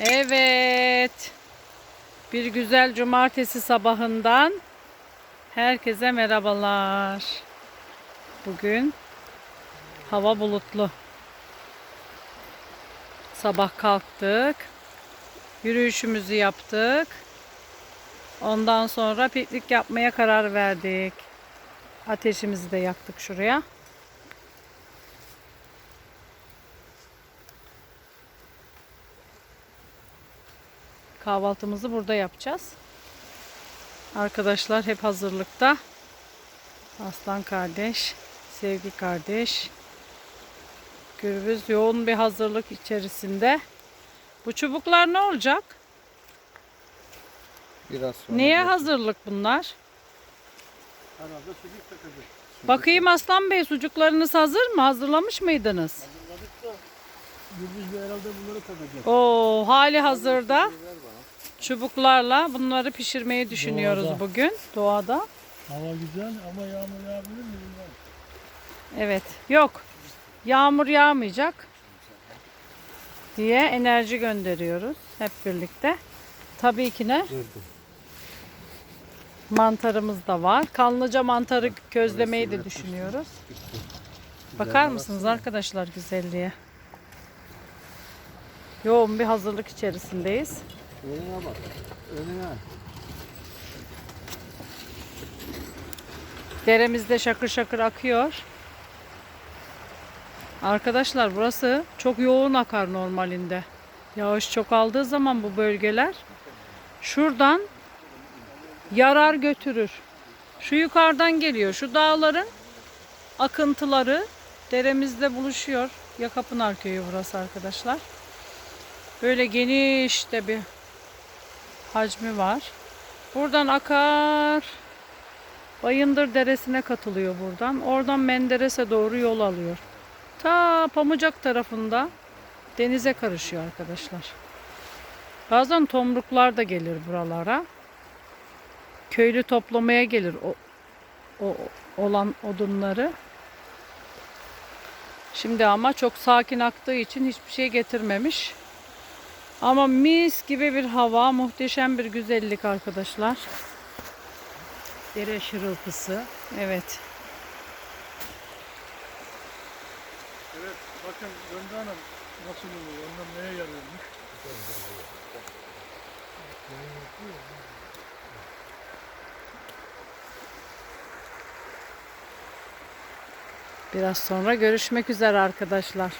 Evet. Bir güzel cumartesi sabahından herkese merhabalar. Bugün hava bulutlu. Sabah kalktık. Yürüyüşümüzü yaptık. Ondan sonra piknik yapmaya karar verdik. Ateşimizi de yaktık şuraya. Kahvaltımızı burada yapacağız. Arkadaşlar hep hazırlıkta. Aslan kardeş, Sevgi kardeş. Gürbüz yoğun bir hazırlık içerisinde. Bu çubuklar ne olacak? Biraz sonra. Neye bir- hazırlık bunlar? Herhalde sucuk takacak. Bakayım Aslan Bey sucuklarınız hazır mı? Hazırlamış mıydınız? Da Gürbüz Bey herhalde bunları takacak. Oo, hali hazırda çubuklarla bunları pişirmeyi düşünüyoruz Doğada. bugün doğada. Hava güzel ama yağmur yağabilir mi. Evet. Yok. Yağmur yağmayacak diye enerji gönderiyoruz hep birlikte. Tabii ki ne? Mantarımız da var. Kanlıca mantarı közlemeyi de düşünüyoruz. Bakar mısınız arkadaşlar güzelliğe? Yoğun bir hazırlık içerisindeyiz. Önüne bak. Önüne. Deremizde şakır şakır akıyor. Arkadaşlar burası çok yoğun akar normalinde. Yağış çok aldığı zaman bu bölgeler şuradan yarar götürür. Şu yukarıdan geliyor. Şu dağların akıntıları deremizde buluşuyor. Yakapınar köyü burası arkadaşlar. Böyle geniş de bir hacmi var. Buradan akar. Bayındır Deresi'ne katılıyor buradan. Oradan Menderes'e doğru yol alıyor. Ta Pamucak tarafında denize karışıyor arkadaşlar. Bazen tomruklar da gelir buralara. Köylü toplamaya gelir o, o olan odunları. Şimdi ama çok sakin aktığı için hiçbir şey getirmemiş. Ama mis gibi bir hava, muhteşem bir güzellik arkadaşlar. Dere şırıltısı. Evet. Evet bakın Gönde Hanım nasıl oluyor? Ondan neye yarıyormuş? Biraz sonra görüşmek üzere arkadaşlar.